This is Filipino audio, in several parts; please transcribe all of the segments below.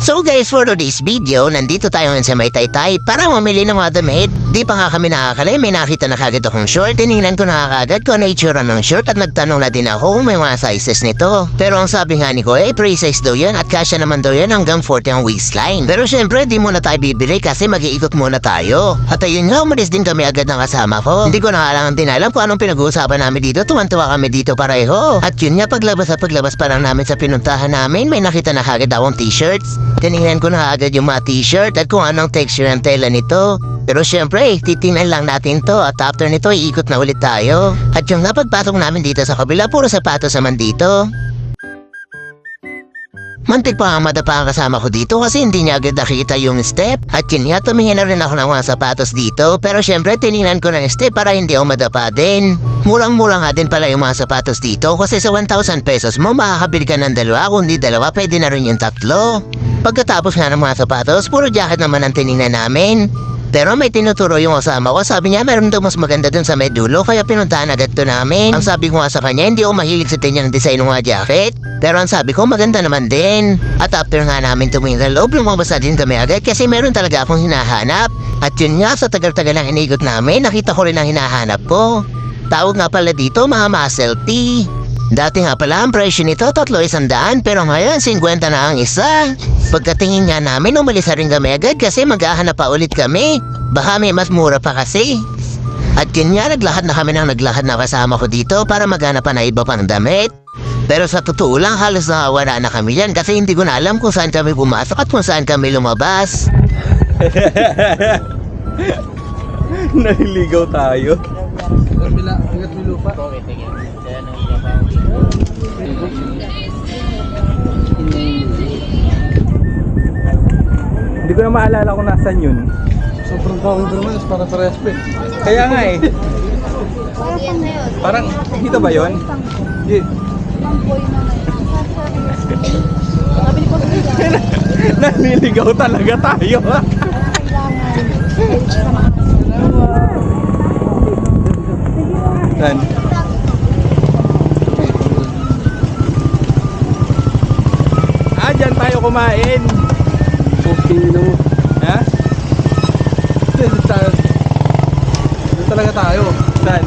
So guys, for today's video, nandito tayo ngayon sa may taytay para mamili ng mga damit. Di pa nga kami nakakali, may nakita na kagad akong short. Tinignan ko na kagad kung ano itsura ng short at nagtanong na din ako kung may mga sizes nito. Pero ang sabi nga ni ko, eh, pre-size daw yan at kasya naman daw yan hanggang 40 ang waistline. Pero syempre, di muna tayo bibili kasi mag-iikot muna tayo. At ayun nga, umalis din kami agad ng kasama ko. Hindi ko na kailangan din alam kung anong pinag-uusapan namin dito. Tuwan-tuwa kami dito pareho. At yun nga, paglabas at paglabas pa lang namin sa pinuntahan namin, may nakita na kagad akong t-shirts. Tinignan ko na agad yung mga t-shirt at kung anong texture ng tela nito. Pero syempre, titingnan lang natin to at after nito, iikot na ulit tayo. At yung nga pagpasok namin dito sa kabila, puro sapatos naman dito. Mantik pa ang madapa ang kasama ko dito kasi hindi niya agad nakita yung step. At yun nga, tumingin na rin ako ng mga sapatos dito. Pero syempre, tinignan ko na yung step para hindi ako madapa din. Murang-mura nga din pala yung mga sapatos dito kasi sa 1,000 pesos mo makakabili ka ng dalawa. Kung di dalawa, pwede na rin yung tatlo. Pagkatapos nga ng mga sapatos, puro jacket naman ang tinignan namin. Pero may tinuturo yung kasama ko. Sabi niya meron daw mas maganda dun sa may dulo kaya pinuntahan agad to namin. Ang sabi ko nga sa kanya, hindi ako mahilig sa tinyang design ng mga jacket. Pero ang sabi ko, maganda naman din. At after nga namin tumingin sa loob, lumabas na din kami agad kasi meron talaga akong hinahanap. At yun nga, sa tagal-tagal ng inigot namin, nakita ko rin ang hinahanap ko. Tawag nga pala dito, mga muscle tea. Dati nga pala ang presyo nito tatlo isang daan pero ngayon 50 na ang isa. Pagkatingin nga namin umalis na rin kami agad kasi maghahanap pa ulit kami. Baka may mas mura pa kasi. At yun nga naglakad na kami ng naglakad na kasama ko dito para maghanap pa na iba pang damit. Pero sa totoo lang halos nakawala na kami yan kasi hindi ko na alam kung saan kami pumasok at kung saan kami lumabas. Naliligaw tayo. Hindi ko na maalala kung nasan yun. Sobrang dami pa naman, para sa respect. Kaya nga eh. Parang dito ba yun? Di, Pang-boy na ngayon. Sabi ni Boss Villa, Naliligaw talaga tayo. Saan? Ah, dyan tayo kumain. Mo. Ha? Dito talaga tayo. Saan?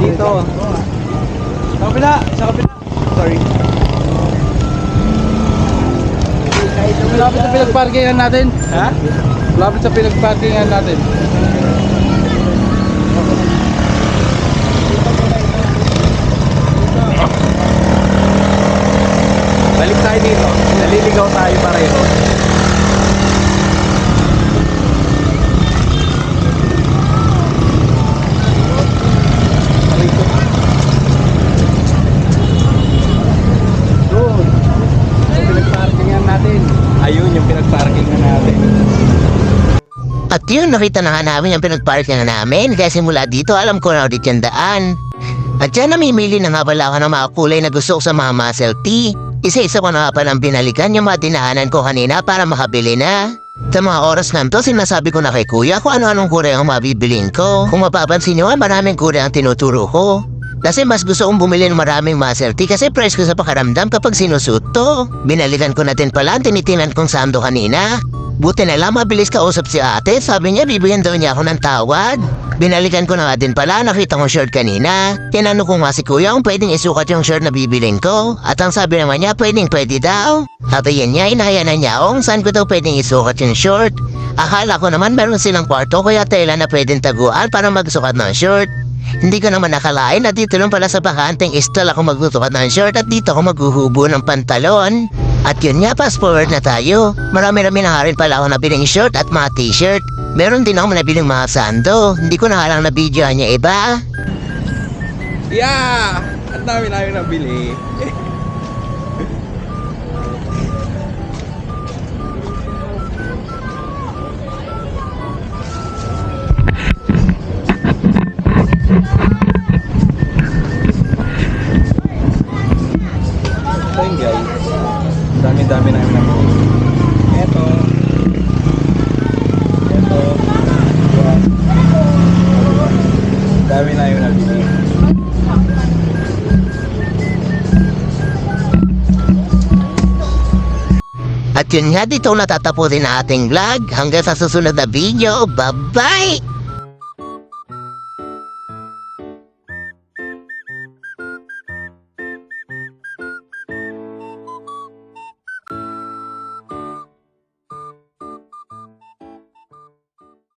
Dito. Dito. Sa kabila. Sa kabila. Sorry. Malapit sa pinagparkingan natin. Ha? Malapit sa pinagparkingan natin. Balik tayo dito. Naliligaw tayo pareho. At yun, nakita na nga namin yung pinagpark na namin kasi mula dito alam ko na ulit yung daan. At dyan namimili na nga pala ako ng mga kulay na gusto ko sa mga muscle tea. Isa-isa ko na nga palang binalikan yung mga dinahanan ko kanina para makabili na. Sa mga oras nga to, sinasabi ko na kay kuya kung ano-anong kulay ang mabibiling ko. Kung mapapansin nyo, maraming kulay ang tinuturo ko. Kasi mas gusto kong bumili ng maraming muscle tea kasi price ko sa pakaramdam kapag sinusuot. Binalikan ko na din pala ang tinitinan kong sando kanina. Buti na lang mabilis kausap si ate, sabi niya bibigyan daw niya ako ng tawad. Binalikan ko na nga din pala, nakita kong shirt kanina. Tinanong ko nga si kuya kung pwedeng isukat yung shirt na bibiling ko. At ang sabi naman niya, pwedeng pwede daw. Sabi yan niya, inaya na niya kung saan ko daw pwedeng isukat yung short. Akala ko naman meron silang kwarto kaya tela na pwedeng taguan para magsukat ng short. Hindi ko naman nakalain na dito lang pala sa bakanteng stall ako magtutukat ng shirt at dito ako maghuhubo ng pantalon. At yun nga, fast forward na tayo. Marami-rami na nga rin pala ako nabiling shirt at mga t-shirt. Meron din ako nabiling mga sando. Hindi ko na lang na video niya iba. Yeah! Ang dami namin nabili. Dami-dami namin nabili. Ito. Ito. Yan. Dami na yung nabili. At yun nga dito natatapusin ang ating vlog. Hanggang sa susunod na video. Bye-bye!